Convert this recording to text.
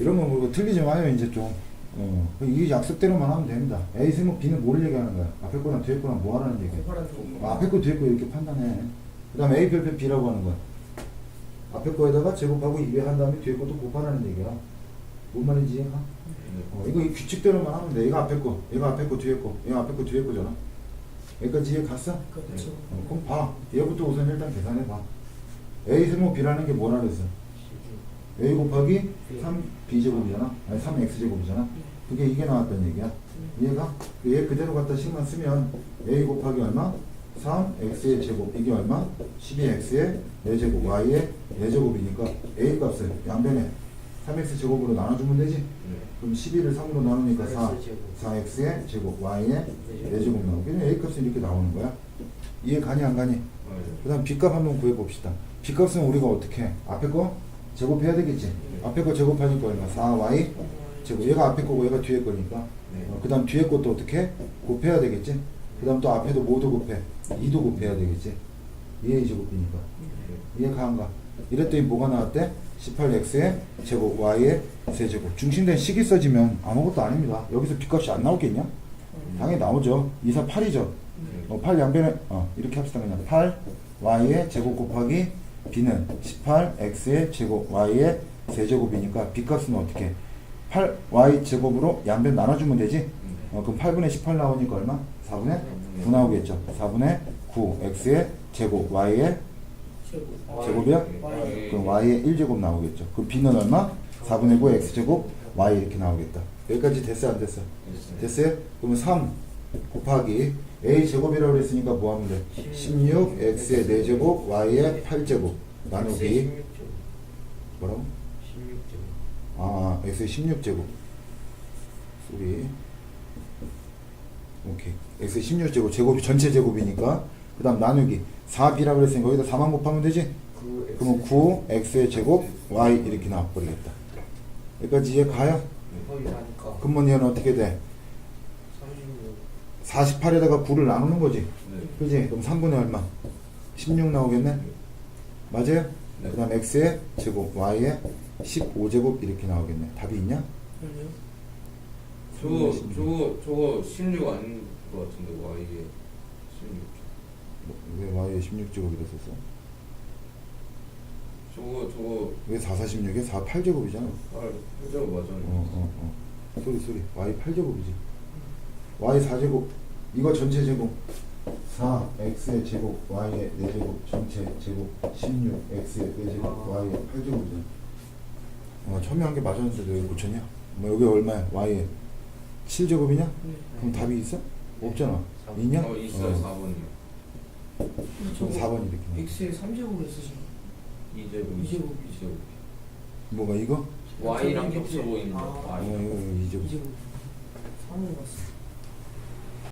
이런 거 모르고 틀리지 마요 이제 좀. 어, 이 약속대로만 하면 됩니다. A 세모 B는 뭐를 얘기하는 거야? 앞에 거랑 뒤에 거랑 뭐 하라는 얘기야? 아, 앞에 거 뒤에 거 이렇게 판단해. 그 다음에 A 별표 B라고 하는 거야. 앞에 거에다가 제곱하고 200한 다음에 뒤에 것도 곱하라는 얘기야. 뭔 말인지 이해가? 어, 이거 이 규칙대로만 하면 돼. 얘가 앞에 거, 얘가 앞에 거, 뒤에 거, 얘가 앞에 거, 뒤에 거잖아. 여기까지 이해 갔어? 그렇죠. 어, 그럼 봐. 얘부터 우선 일단 계산해 봐. A 세모 B라는 게 뭐라 그랬어? A 곱하기 3B 제곱이잖아. 아니 3X 제곱이잖아. 그게 이게 나왔다는 얘기야. 얘가 얘 그대로 갖다 식만 쓰면 A 곱하기 얼마? 3X의 제곱 이게 얼마? 12X의 4제곱 Y의 4제곱이니까 A 값을 양변에 3X 제곱으로 나눠주면 되지? 그럼 12를 3으로 나누니까 4 4X의 제곱 Y의 4제곱 나오고 그냥 A 값은 이렇게 나오는 거야 이해 가니 안 가니? 그 다음 B값 한번 구해봅시다 B값은 우리가 어떻게 해? 앞에 거 제곱해야 되겠지? 앞에 거 제곱하니까 얼마? 4Y 제곱 얘가 앞에 거고 얘가 뒤에 거니까 어, 그 다음 뒤에 것도 어떻게 해? 곱해야 되겠지? 그 다음 또 앞에도 뭐도 곱해? 2도 곱해야 되겠지? 2의 제곱이니까 이해가 안 가? 이랬더니 뭐가 나왔대? 18x의 제곱 y의 세제곱 중심된 식이 써지면 아무것도 아닙니다 여기서 B값이 안 나오겠냐? 당연히 나오죠 2, 4, 8이죠 어, 8 양변에 어, 이렇게 합시다 그냥 8 y의 제곱 곱하기 b는 18 x의 제곱 y의 세제곱이니까 b값은 어떻게 해? 8 y 제곱으로 양변 나눠주면 되지 어, 그럼 8분의 18 나오니까 얼마? 4분의 9 나오겠죠 4분의 9 x의 제곱 y의 제곱. 제곱이야? 그럼 y의 1제곱 나오겠죠 그럼 b는 얼마? 4분의 9 x제곱 y 이렇게 나오겠다 여기까지 됐어 안 됐어? 됐어요? 그러면 3 곱하기 a 제곱이라고 그랬으니까 뭐 하면 돼? 16 x의 4제곱 y의 8제곱. 나누기. 뭐라고? 아 x의 16제곱. 쏘리. 오케이. X의 16제곱 제곱이 전체 제곱이니까. 그 다음 나누기. 4b라고 그랬으니까 여기다 4만 곱하면 되지? 그러면 9 x의 제곱 y 이렇게 나와버리겠다. 여기까지 이해 가요? 그러면 얘는 어떻게 돼? 48에다가 9를 나누는 거지 그지? 그럼 3분의 얼마? 16 나오겠네? 맞아요? 그 다음 x의 제곱 y의 15제곱 이렇게 나오겠네 답이 있냐? 그러네요. 저거 저거 저거 16 아닌 것 같은데 Y에 16. 뭐, 왜 y의 16제곱이라 썼어? 저거 저거 왜 4, 4, 16에 4, 8제곱이잖아 아 저거 맞아요. 어, 어, 어. 소리, 소리. y 8제곱이지. Y 4제곱. 이거 전체 제곱. 4, x의 제곱, y의 4제곱, 전체 제곱, 16, x의 4제곱, y의 8제곱이잖아. 어, 처음에 한 게 맞았는데 왜 고쳤냐? 뭐 여기 얼마야? y의 7제곱이냐? 네. 그럼 답이 있어? 없잖아. 있냐? 어 있어요 어, 4번이요. 그럼 4번 이렇게. 나와. X에 3제곱을 쓰시면 2제곱 이제곱. 2제곱. 뭐가 이거? Y랑 겹쳐 보이는 아. 거. 어, Y. 이거, 이거 2제곱. 2제곱. 3을 봤어.